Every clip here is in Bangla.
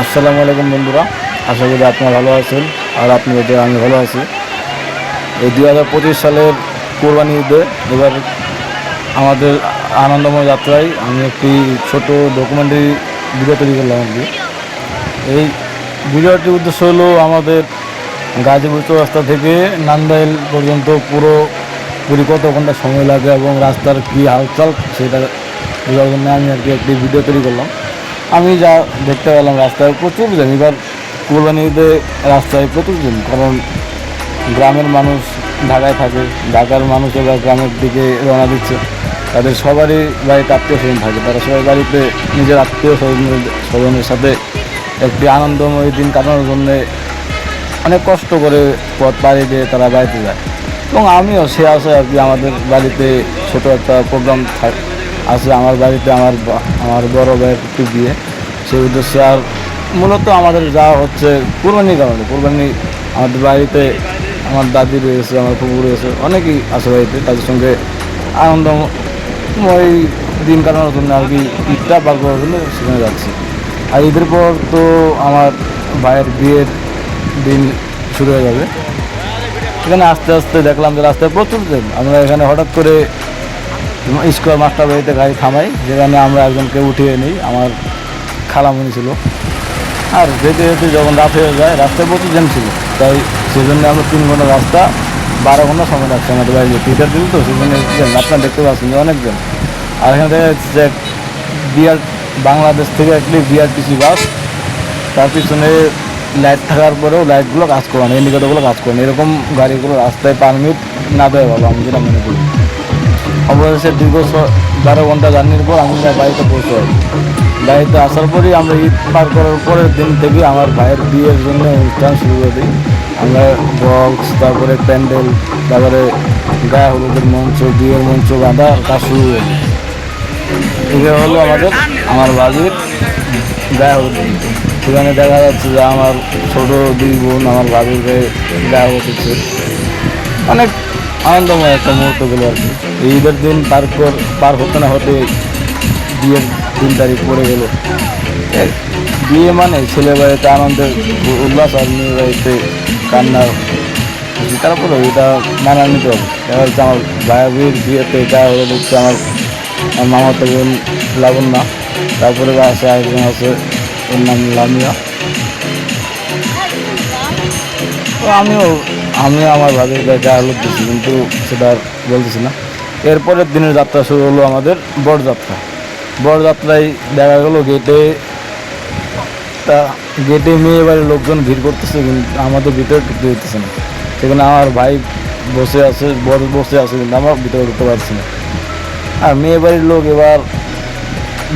আসসালামু আলাইকুম বন্ধুরা, আশা করি আপনারা ভালো আছেন আর আপনাদের আমি ভালো আছি। এই দু হাজার পঁচিশ সালের কোরবানি ঈদে এবার আমাদের আনন্দময় যাত্রায় আমি একটি ছোট ডকুমেন্টারি ভিডিও তৈরি করলাম আর কি। এই ভিডিওটির উদ্দেশ্য হলো আমাদের গাজীপুর চৌরাস্তা থেকে নান্দাইল পর্যন্ত পুরো পুরি কত ঘণ্টা সময় লাগে এবং রাস্তার কী হালচাল সেটা বোঝার জন্য আমি আর কি একটি ভিডিও তৈরি করলাম। আমি যা দেখতে পেলাম রাস্তায় প্রচুর জ্যাম এবার কোরবানিতে রাস্তায় প্রচুর জ্যাম কারণ গ্রামের মানুষ ঢাকায় থাকে, ঢাকার মানুষ এবার গ্রামের দিকে রওনা দিচ্ছে। তাদের সবারই বাড়িতে আত্মীয় স্বজন থাকে, তারা সবাই বাড়িতে নিজের আত্মীয় স্বজনের স্বজনের সাথে একটি আনন্দময় দিন কাটানোর জন্যে অনেক কষ্ট করে পথ পাড়ি দিয়ে তারা বাড়িতে যায়। এবং আমিও সে আসে আর কি আমাদের বাড়িতে ছোট একটা প্রোগ্রাম থাক আছে, আমার বাড়িতে আমার আমার বড় ভাইয়ের একটু বিয়ে। সেই উদ্দেশ্যে আর মূলত আমাদের যা হচ্ছে কোরবানির কারণে, কোরবানি আমাদের বাড়িতে আমার দাদি রয়েছে, আমার কুকুর রয়েছে, অনেকেই আছে বাড়িতে, তাদের সঙ্গে আনন্দময় দিন কাটানোর জন্য আর কি ঈদটা পার করার জন্য সেখানে যাচ্ছি। আর ঈদের পর তো আমার ভাইয়ের বিয়ের দিন শুরু হয়ে যাবে। এখানে আস্তে আস্তে দেখলাম যে রাস্তায় প্রচুর জ্যাম আমরা এখানে হঠাৎ করে স্কোয়ার মাস্টার বাড়িতে গাড়ি থামাই, যেখানে আমরা একজনকে উঠিয়ে নিই, আমার খালামণি ছিল। আর যেতে যেতে যখন রাত হয়ে যায়, রাস্তায় প্রচুর জ্যাম ছিল। তাই সেজন্য আমরা তিন ঘণ্টা রাস্তা, বারো ঘণ্টা সময় লাগছে আমাদের বাড়ি যেতে। ঈদের দিন তো, সেজন্য জ্যাম। আপনারা দেখতে পাচ্ছেন যে অনেক জ্যাম। আর এখানে দেখা যাচ্ছে যে বিআর, বাংলাদেশ থেকে একটি বিআরটিসি বাস, তার পিছনে লাইট থাকার পরেও লাইটগুলো কাজ করে না ইন্ডিকেটরগুলো কাজ করে না। এরকম গাড়িগুলো রাস্তায় পারমিট না দেওয়া ভালো, আমি যেটা মনে করি। অবশেষে দীর্ঘ বারো ঘণ্টা জার্নির পর আমি বাড়িতে পৌঁছে যাই বাড়িতে আসার পরই আমরা ঈদ পার করার পরের দিন থেকে আমার ভাইয়ের বিয়ের জন্য অনুষ্ঠান শুরু করে দিই। আমরা বক্স তারপরে প্যান্ডেল, তারপরে গায়ে হলুদের মঞ্চ, বিয়ের মঞ্চ বাঁধা কাজ শুরু হয়ে যায় এগুলো হলো আমাদের, আমার বাড়ির গায়ে হলুদ সেখানে দেখা যাচ্ছে যে আমার ছোটো দুই বোন আমার বাড়ির গায়ে গায়ে অনেক আনন্দময় একটা মুহূর্ত গেলো আর কি। এই ঈদের দিন পার পার হতে না হতে বিয়ের তিন তারিখ পড়ে গেল। বিয়ে মানে ছেলে বাড়িতে আনন্দের উল্লাস আর মেয়ে বাড়িতে কান্নার তারপরে এটা মানা নিতে হবে। দেখা আমার ভাইয়ের বিয়েতে গায়ে হলুদ দিচ্ছে আমার মামা মামাতো বোন লাবণ্যা। তারপরে আছে আরেকজন আছে, ওর নাম লামিয়া। তো আমিও আমিও আমার গায়ে গায়ে হলুদ দিচ্ছি কিন্তু সেটা আর বলতেছি না। এরপরের দিনের যাত্রা শুরু হলো আমাদের বড়যাত্রা। বড়যাত্রায় দেখা গেলো গেটে তা গেটে মেয়ে বাড়ির লোকজন ভিড় করতেছে, কিন্তু আমাদের ভিতরে ঢুকতে দিতেছে না। সেখানে আমার ভাই বসে আছে, বড় বসে আছে, কিন্তু আমরা ভিতরে ঢুকতে পারছি না। আর মেয়ে বাড়ির লোক এবার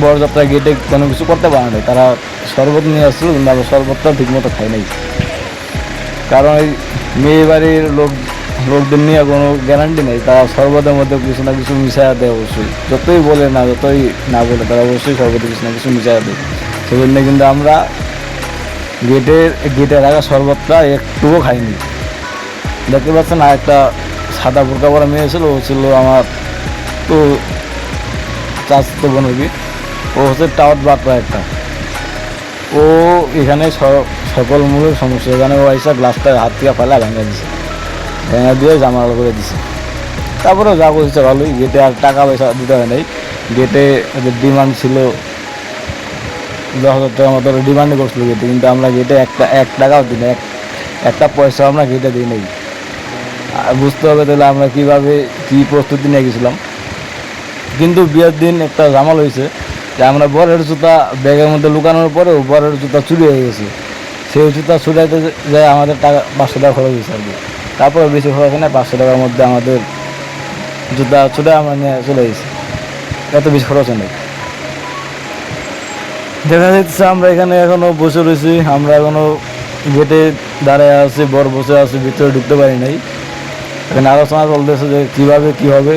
বড়যাত্রা গেটে কোনো কিছু করতে পারে না তারা শরবত নিয়ে আসছিল, কিন্তু আমরা শরবতটা ঠিকমতো খাই নাই। কারণ মেয়ে বাড়ির লোক, লোকদের নিয়ে কোনো গ্যারান্টি নেই। তারা শরবতের মধ্যে কিছু না কিছু মিশাইয়া দেয় অবশ্যই। যতই বলে না, যতই না বলে, তারা অবশ্যই শরবতে কিছু না কিছু মিশাইয়া দেয়। সেজন্য কিন্তু আমরা গেটের গেটে রাখা শরবতটা একটুও খাইনি। দেখতে পাচ্ছেন, আর একটা সাদা বোরকা পরা মেয়ে ছিল ও ছিল আমার তো চাচাতো বোন ও হচ্ছে টাওয়ার বাটরা একটা ও এখানে স- সকল মূল সমস্যা এখানে আইসা গ্লাসটা হাত থেকে ফেলা, ভেঙে দিছে। ভেঙে দিয়ে জামা করে দিছে। তারপরে যা বলছে ভালোই, গেটে আর টাকা পয়সা দিতে হয় নাই। গেটে ডিমান্ড ছিল, দশ হাজার টাকা মতো ডিমান্ড করছিল গেটে, কিন্তু আমরা গেটে একটা, এক টাকাও দিই না এক, একটা পয়সা আমরা গেটে দিই নাই। বুঝতে হবে তাহলে আমরা কীভাবে কী প্রস্তুতি নিয়ে গেছিলাম। কিন্তু বিয়ের দিন একটা জামাল হয়েছে যে আমরা বরের জুতা ব্যাগের মধ্যে লুকানোর পরেও বরের জুতা চুরি হয়ে গেছে। সেই জুতা চুরাইতে যায় আমাদের টাকা পাঁচশো টাকা খরচ হয়েছে আর কি। তারপরে বেশি খরচ হয় না, পাঁচশো টাকার মধ্যে আমাদের জুতা চুরে আমরা নিয়ে চলে গেছি। এত বেশি খরচ নেই দেখা যাচ্ছে আমরা এখানে এখনও বসে রয়েছি, আমরা এখনও গেটে দাঁড়ায় আছি, বর বসে আছি, ভিতরে ঢুকতে পারি নাই। এখানে আলোচনা চলতেছে যে কীভাবে কী হবে।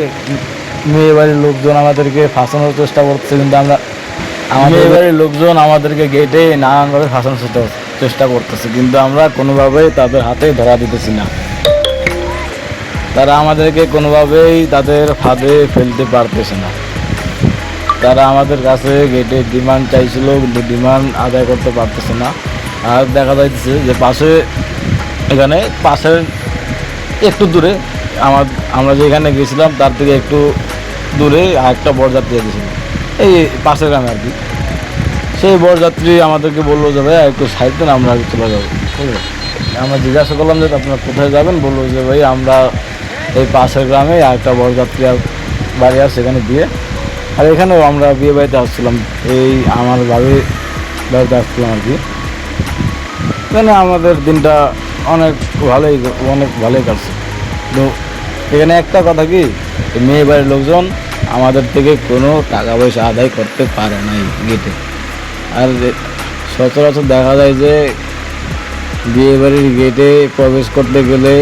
মেয়ে বাড়ির লোকজন আমাদেরকে ফাঁসানোর চেষ্টা করছে কিন্তু আমরা আমাদের বাড়ির লোকজন আমাদেরকে গেটে নানানভাবে ফাঁসানোর চেষ্টা চেষ্টা করতেছে, কিন্তু আমরা কোনোভাবেই তাদের হাতে ধরা দিতেছি না। তারা আমাদেরকে কোনোভাবেই তাদের ফাঁদে ফেলতে পারতেছে না। তারা আমাদের কাছে গেটে ডিমান্ড চাইছিল, কিন্তু ডিমান্ড আদায় করতে পারতেছে না। আর দেখা যাইতেছে যে পাশে, এখানে পাশের একটু দূরে আমার, আমরা যেখানে গেছিলাম, তার থেকে একটু দূরে আরেকটা বরযাত্রী দিয়েছিল এই পাশের গ্রামে আর কি। সেই বরযাত্রী আমাদেরকে বলল যে ভাই একটু সাইড দেন, আমরা আগে চলে যাব। বুঝলে আমরা জিজ্ঞাসা করলাম যে আপনারা কোথায় যাবেন? বলল যে, ভাই, আমরা এই পাশের গ্রামে আরেকটা বরযাত্রী বাড়ি আর সেখানে বিয়ে। আর এখানেও আমরা বিয়ে বাড়িতে আসছিলাম। এই আমার বাড়ি বাড়িতে আসছিলাম আর কি। এখানে আমাদের দিনটা অনেক ভালোই অনেক ভালোই কাটছে। তো এখানে একটা কথা কি? মেয়ে বাড়ির লোকজন আমাদের থেকে কোনো টাকা পয়সা আদায় করতে পারে নাই গেটে। আর সচরাচর দেখা যায় যে বিয়ে বাড়ির গেটে প্রবেশ করতে গেলে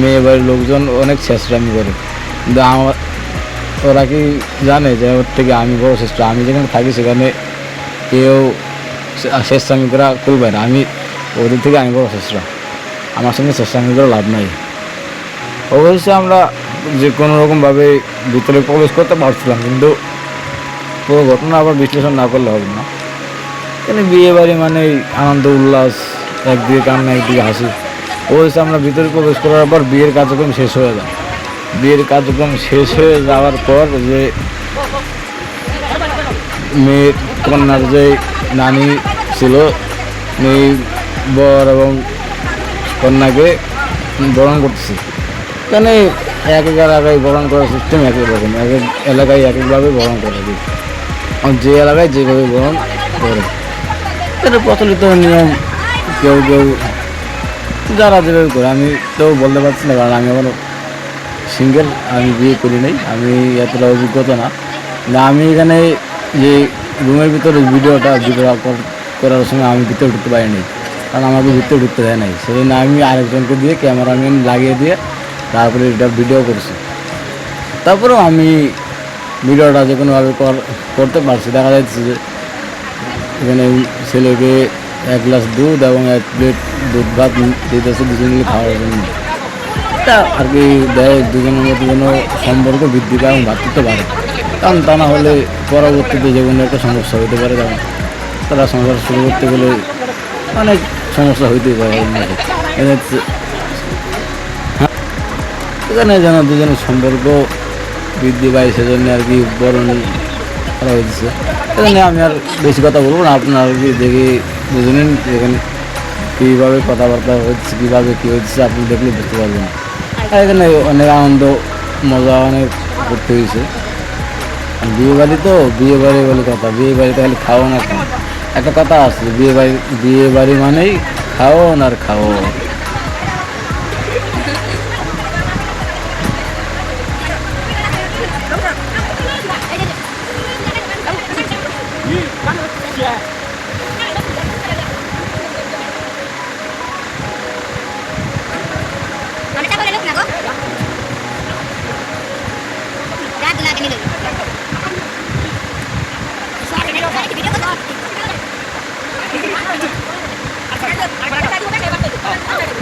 মেয়ে বাড়ির লোকজন অনেক শেষরামি করে। কিন্তু আমার ওরা কি জানে যে ওর থেকে আমি বড় শ্রেষ্ঠ? আমি যেখানে থাকি সেখানে কেউ শেষরামি করা করবে না। আমি ওদের থেকে আমি বড় শ্রেষ্ঠ আমার সঙ্গে শেষরামি করে লাভ নাই। অবশ্যই আমরা যে কোনো রকমভাবে ভিতরে প্রবেশ করতে পারছিলাম, কিন্তু পুরো ঘটনা আবার বিশ্লেষণ না করলে হবে না। এখানে বিয়ে বাড়ি মানে আনন্দ, উল্লাস, একদিকে কান্না, একদিকে হাসি। অবশ্যই আমরা ভিতরে প্রবেশ করার পর বিয়ের কার্যক্রম শেষ হয়ে যায়। বিয়ের কার্যক্রম শেষ হয়ে যাওয়ার পর যে মেয়ের কন্যার যে নানি ছিল, মেয়ে বর এবং কন্যাকে বরণ করতেছে। এখানে এক এক এলাকায় বরণ করার সিস্টেম এক এক রকম। এক এক এলাকায় এক একভাবে বরণ করে যে এলাকায় যেভাবে বরণ করে। এটা প্রচলিত নিয়ম কেউ কেউ যারা যেভাবে করে, আমি তো বলতে পারছি না, কারণ আমি আমার সিঙ্গেল আমি বিয়ে করি নাই, আমি এতটা অভিজ্ঞতা না। আমি এখানে যে রুমের ভিতরে ভিডিওটা ভিডিও কর- করার সময় আমি ভিতরে ঢুকতে পারিনি, কারণ আমাকে ভিতরে ঢুকতে দেয় নাই। সেজন্য আমি আরেকজনকে দিয়ে ক্যামেরাম্যান লাগিয়ে দিয়ে তারপরে এটা ভিডিও করছি। তারপরেও আমি ভিডিওটা যে কোনোভাবে কর- করতে পারছি, দেখা যাচ্ছে যে এখানে ছেলেকে এক গ্লাস দুধ এবং এক প্লেট দুধ ভাত দিতেছে দুজন মিলে খাওয়ার জন্য। আর কি দেয় দুজনের মধ্যে যেন সম্পর্ক বৃদ্ধি পায় এবং ভাতৃত্ব বাড়ে। কারণ তা না হলে পরবর্তীতে যে কোনো একটা সমস্যা হতে পারে। কারণ তারা সংসার শুরু করতে গেলে অনেক সমস্যা হইতেই পারে। হচ্ছে- হ্যাঁ, এখানে যেন দুজনের সম্পর্ক বৃদ্ধি পায় সেজন্য আর কি বরণ করা হয়েছে এখানে আমি আর বেশি কথা বলব না, আপনার দেখে দুজনেই এখানে কীভাবে কথাবার্তা হচ্ছে, কীভাবে কী হচ্ছে, আপনি দেখলে বুঝতে পারবেন। আর এখানে অনেক আনন্দ, মজা, অনেক করতে হয়েছে। বিয়ে বাড়ি তো, বিয়ে বাড়ি বলে কথা, বিয়ে বাড়িতে খালি খাও না খাও একটা কথা আছে, বিয়ে বাড়ি বিয়ে বাড়ি মানেই খাও আর খাও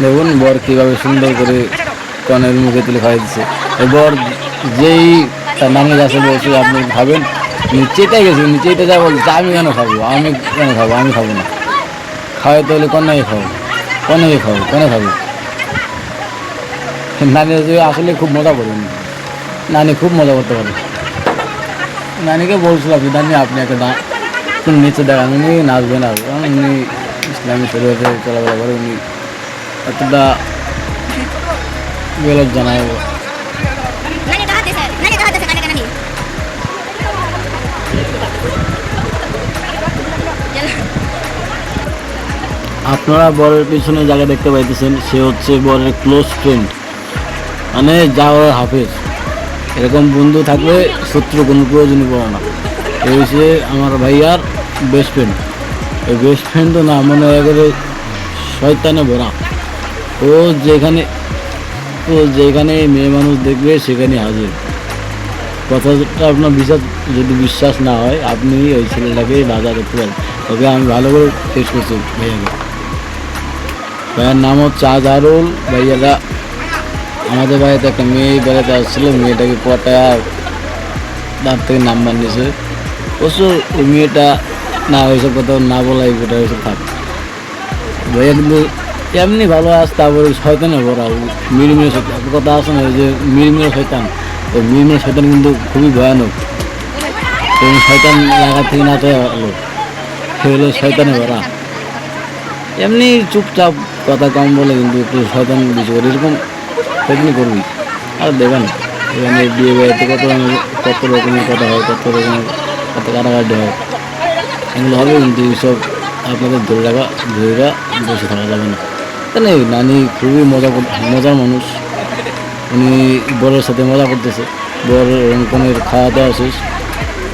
দেখুন, বর কীভাবে সুন্দর করে কনের মুখে তুলে খাওয়াই দিচ্ছে এবার যেই তার নামের কাছে বলছে আপনি খাবেন, নিচেটাই গেছে, নিচেটা যা বলছে, আমি কেন খাব? আমি কেন খাব? আমি খাব না। খাওয়াই তো হলে কন্যাকে খাব কন্যাকে খাব কনে খাব? নানি আসলে খুব মজা করবেন নানি। খুব মজা করতে পারে। নানিকে বলছিলাম যে, নানি, আপনি একটা না নিচে দেখান উনি আর কারণ উনি ইসলামী শরীরে চলাফেরা করে, উনি এতটা বেলক জানায়। কানে কানে আপনারা বরের পিছনে যাকে দেখতে পাইতেছেন, সে হচ্ছে বরের ক্লোজ ফ্রেন্ড মানে যাওয়ার হাফেজ। এরকম বন্ধু থাকলে শত্রু কোনো প্রয়োজনই পড়ে না। এই হচ্ছে আমার ভাইয়ার বেস্ট ফ্রেন্ড এই বেস্ট ফ্রেন্ড তো না, মনে হয় একেবারে শয়তানে ভরা। ও যেখানে ও যেখানে মেয়ে মানুষ দেখবে সেখানে হাজির। কথাটা আপনার বিশ্বাস, যদি বিশ্বাস না হয়, আপনি ওই ছেলেটাকে বাজার করতে পারেন। ওকে আমি ভালো করে টেস্ট করছি ভাইয়াকে। ভাইয়ার নাম হচ্ছে আজারুল ভাইয়ারা আমাদের বাড়িতে একটা মেয়ে বেড়াতে আসছিল, মেয়েটাকে পটায় তার থেকে নাম্বার নিয়েছে। অবশ্য ওই মেয়েটা না ওইসব কথা না বলাই ওটা ওইসব থাক। ভাইয়া কিন্তু এমনি ভালো আস তারপরে শয়তানে ভরা মিরমিরে একটা কথা আছে না যে মিরমিরে শয়তান। ওই মিরমিরে শয়তান কিন্তু খুবই ভয়ানক। এবং শয়তান লাগা থেকে না চাই ভালো সে হলো শয়তানে ভরা এমনি চুপচাপ কথা কম বলে কিন্তু একটু শয়তান বেশি করে। এরকম শয়তানি করবি। আর দেবেন এখানে বিয়ে বাড়িতে কত কত রকমের কথা হয়, কত রকমের কত কাটাকাটি হয় এগুলো হবে কিন্তু এইসব আপনাদের ধরে রাখা, ধরে বসে থাকা যাবে না। তাহলে নানি খুবই মজা মজার মানুষ। উনি বরের সাথে মজা করতেছে। বর রংকনের খাওয়া দাওয়া শেষ।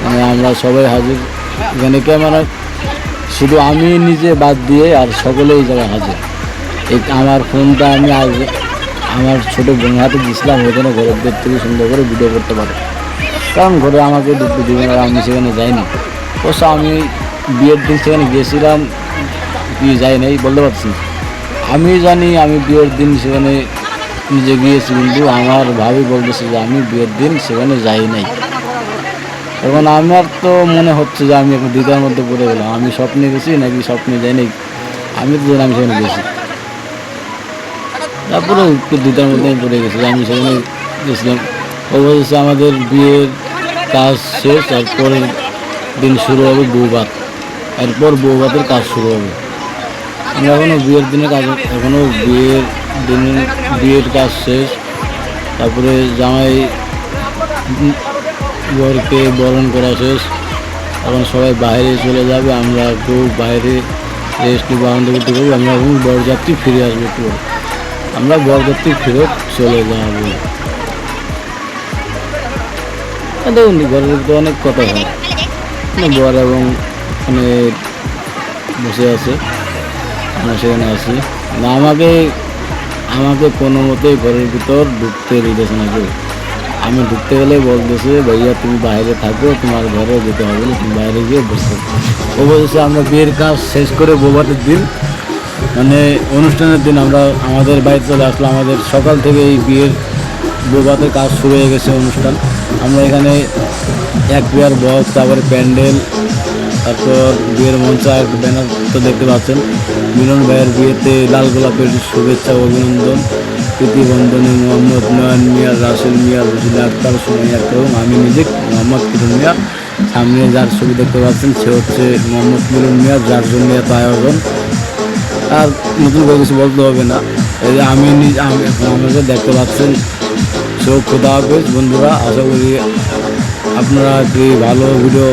মানে আমরা সবাই হাজির। এখানে ক্যামেরা, শুধু আমি নিজে বাদ দিয়ে আর সকলেই যারা হাজির। এই আমার ফোনটা আমি আজ আমার ছোটো বোনের হাতে দিয়েছিলাম ওখানে ঘরের থেকে সুন্দর করে ভিডিও করতে পারে। কারণ ঘরে আমাকে ঢুকতে দিবে না আমি সেখানে যাইনি। অবশ্য আমি বিয়ের দিন সেখানে গিয়েছিলাম কি যাই নাই, বলতে পারছি আমি জানি আমি বিয়ের দিন সেখানে নিজে গিয়েছি, কিন্তু আমার ভাবি বলতেছে যে আমি বিয়ের দিন সেখানে যাই নাই। এখন আমার তো মনে হচ্ছে যে আমি এখন দ্বিধার মধ্যে পড়ে গেলাম। আমি স্বপ্নে গেছি নাকি স্বপ্নে যাই নাই? আমি তো জানি আমি সেখানে গেছি। তারপরে একটু দ্বিধার মধ্যে পড়ে গেছি আমি সেখানে গেছিলাম। অবশেষে আমাদের বিয়ের কাজ শেষ আর পরের দিন শুরু হবে বৌভাত। এরপর বৌভাতের কাজ শুরু হবে। আমরা এখনও বিয়ের দিনে কাজ এখনও বিয়ের দিনে বিয়ের কাজ শেষ। তারপরে জামাই বরকে বরণ করা শেষ। এখন সবাই বাইরে চলে যাবে, আমরা একটু বাইরে রেস্ট করতে পারব আমরা এখন বরযাত্রী ফিরে আসব একটু আমরা বরযাত্রী ফেরত চলে যাব। দেখুন ঘরের তো অনেক কথা হয়। না, বর এবং ওখানে বসে আছে। আমরা সেখানে আছি। না আমাকে আমাকে কোনো মতেই ঘরের ভিতর ঢুকতে দিতেছে না কেউ। আমি ঢুকতে গেলে বলতেছে ভাইয়া তুমি বাইরে থাকো তোমার ঘরে যেতে হবে না তুমি বাইরে গিয়ে বসে। থাকো অবশেষে আমরা বিয়ের কাজ শেষ করে বোবাতের দিন মানে অনুষ্ঠানের দিন আমরা আমাদের বাড়িতে চলে আসলো আমাদের সকাল থেকে এই বিয়ের বোবাতের কাজ শুরু হয়ে গেছে অনুষ্ঠান। আমরা এখানে এক পেয়ার বক্স, তারপরে প্যান্ডেল, তারপর বিয়ের মঞ্চ, আর ব্যানার তো দেখতে পাচ্ছেন। মিলন ভাইয়ের বিয়েতে লাল গোলাপের শুভেচ্ছা অভিনন্দন। প্রীতিবন্ধনে মোহাম্মদ নয়ন মিয়া রাসেল মিয়া রুজিনা আক্তার সুমাইয়া এবং আমি নিজে, মোহাম্মদ কিরণ মিয়া। সামনে যার ছবি দেখতে পাচ্ছেন, সে হচ্ছে মোহাম্মদ মিলন মিয়া, যার জন্য এত আয়োজন। আর নতুন করে কিছু বলতে হবে না। এই যে আমি নিজে আমি আমাকে দেখতে পাচ্ছেন সো খোদা হাফেজ বন্ধুরা আশা করি আপনারা কি ভালো ভিডিও